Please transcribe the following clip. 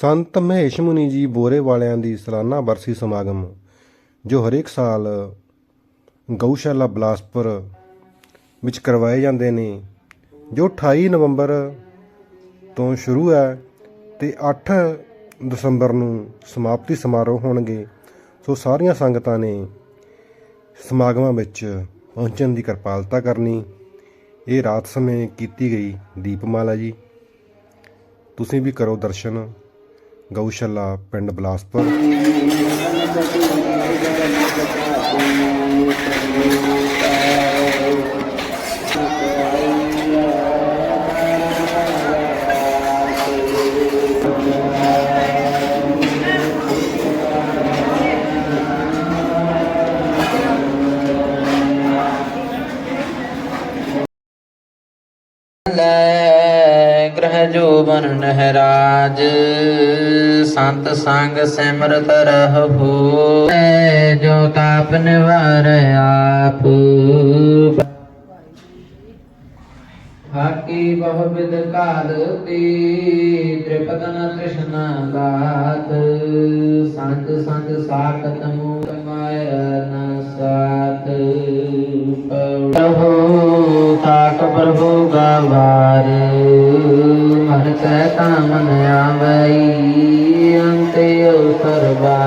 ਸੰਤ ਮਹੇਸ਼ ਮੁਨੀ ਜੀ ਬੋਰੇ ਵਾਲਿਆਂ ਦੀ ਸਾਲਾਨਾ ਬਰਸੀ ਸਮਾਗਮ, ਜੋ ਹਰੇਕ ਸਾਲ ਗਊਸ਼ਾਲਾ ਬਲਾਸਪੁਰ ਵਿੱਚ ਕਰਵਾਏ ਜਾਂਦੇ ਨੇ, ਜੋ 28 ਨਵੰਬਰ ਤੋਂ ਸ਼ੁਰੂ ਹੈ ਤੇ 8 ਦਸੰਬਰ ਨੂੰ ਸਮਾਪਤੀ ਸਮਾਰੋਹ ਹੋਣਗੇ। ਸੋ ਸਾਰੀਆਂ ਸੰਗਤਾਂ ਨੇ ਸਮਾਗਮਾਂ ਵਿੱਚ ਪਹੁੰਚਣ ਦੀ ਕਿਰਪਾਲਤਾ ਕਰਨੀ। ਇਹ ਰਾਤ ਸਮੇਂ ਕੀਤੀ ਗਈ ਦੀਪਮਾਲਾ ਜੀ। ਤੁਸੀਂ ਵੀ ਕਰੋ ਦਰਸ਼ਨ। ਗਊਸ਼ਾਲਾ ਪਿੰਡ ਬਲਾਸਪੁਰ। ਲੈ ਗ੍ਰਹਿ ਜੋਬਨ ਨਹਿਰਾਜ, ਸੰਤ ਸੰਗ ਸਿਮਰਤ ਰਹੋ ਐ ਜੋ ਤਾਪ ਨਿਵਾਰ ਆਪ। ਹਾਕੀ ਬਹੁ ਬਿਦ ਕਾਲ ਤੀ ਤ੍ਰਿਪਤਨ ਤ੍ਰਿਸ਼ਨਾ ਗਾਤ ਸੰਤ ਸੰਤ ਸਾਖਤ ਮੂਲ ਮਾਇਆ ਨ ਸਾਥ। ਪ੍ਰਭੂ ਤਾਕ ਪ੍ਰਭੂ ਗਵਾਰ ਮਨ ਕੈ ਕਾਮਨ ਆਵਈ ਅੰਤੇ ਅਵਸਰ ਬਾਰ